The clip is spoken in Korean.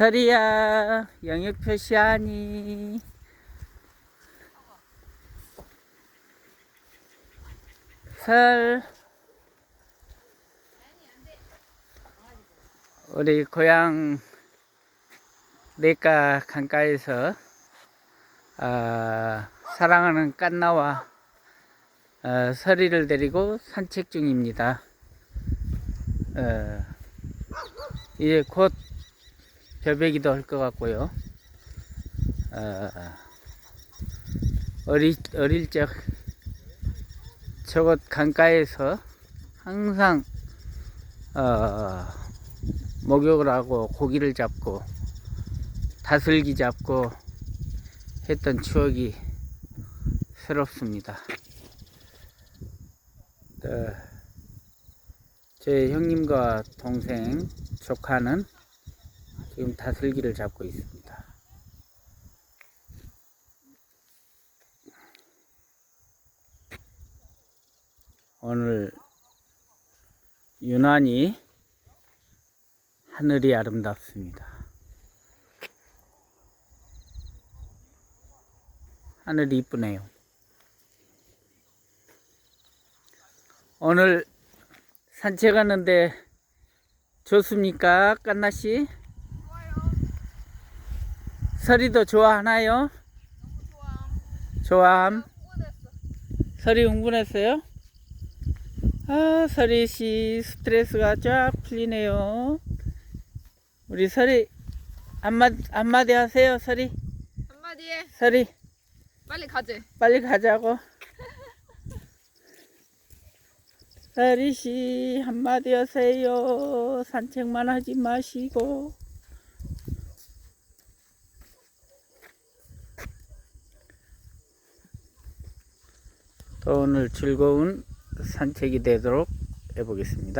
설이야 영역 표시하니 설 우리 고향 내가 강가에서 아, 사랑하는 깐나와 어, 설이를 데리고 산책 중입니다. 어, 이제 곧 벼베기도 할 것 같고요. 어, 어릴, 어릴 적 저곳 강가에서 항상 어, 목욕을 하고 고기를 잡고 다슬기 잡고 했던 추억이 새롭습니다. 어, 제 형님과 동생 조카는 지금 다슬기를 잡고 있습니다. 오늘 유난히 하늘이 아름답습니다. 하늘이 이쁘네요. 오늘 산책하는데 좋습니까, 깐나 씨? 설이도 좋아하나요? 좋아함. 설이 흥분했어요? 아, 설이 씨 스트레스가 쫙 풀리네요. 우리 설이 한마디, 한마디 하세요, 설이. 한마디 해. 설이, 빨리 가지. 빨리 가자고. 설이 씨, 한마디 하세요. 산책만 하지 마시고. 또 오늘 즐거운 산책이 되도록 해보겠습니다.